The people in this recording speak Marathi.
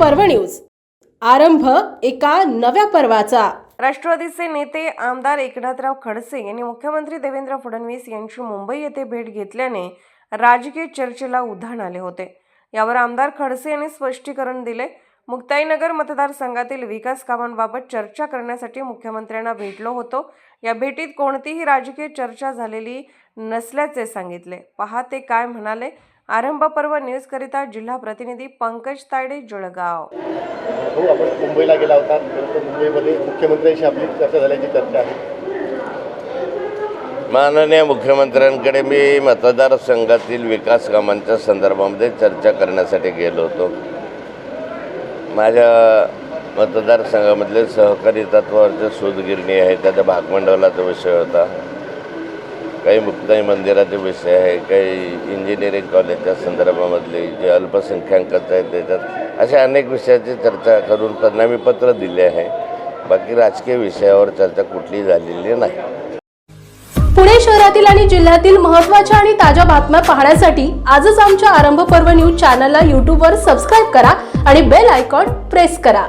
पर्व न्यूज. आरंभ एका नव्या पर्वाचा. राष्ट्रवादीचे नेते आमदार एकनाथराव खडसे यांनी मुख्यमंत्री देवेंद्र फडणवीस यांची मुंबई येथे भेट घेतल्याने राजकीय चर्चेला उधाण आले होते. यावर आमदार खडसे यांनी स्पष्टीकरण दिले. मुक्ताईनगर मतदारसंघातील विकास कामांबाबत चर्चा करण्यासाठी मुख्यमंत्र्यांना भेटलो होतो. या भेटीत कोणतीही राजकीय चर्चा झालेली नसल्याचे सांगितले. पहा ते काय म्हणाले. आरंभ पर्व न्यूज करिता जिल्हा प्रतिनिधी पंकज तायडे जळगाव. हो आपण मुंबईला गेला होता. तर मुंबईमध्ये मुख्यमंत्र्यांशी आपली चर्चा झाल्याची चर्चा आहे. माननीय मुख्यमंत्र्यांकडे मी मतदारसंघातील विकास कामांच्या संदर्भामध्ये चर्चा करण्यासाठी गेलो होतो. माझ्या मतदारसंघामधले सहकारी तत्वावरचे सूतगिरणी आहे त्याच्या भागमंडळाचा विषय होता. काही मुक्ताई मंदिराचे विषय आहे काही इंजिनिअरिंग कॉलेजच्या संदर्भामधले जे अल्पसंख्याकांचं आहे त्याच्यात अशा अनेक विषयाची चर्चा करून त्यांना मी पत्र दिले आहे. बाकी राजकीय विषयावर चर्चा कुठली झालेली नाही. पुणे शहरातील आणि जिल्ह्यातील महत्त्वाच्या आणि ताज्या बातम्या पाहण्यासाठी आजच आमच्या आरंभ पर्व न्यूज चॅनलला यूट्यूबवर सबस्क्राईब करा आणि बेल आयकॉन प्रेस करा.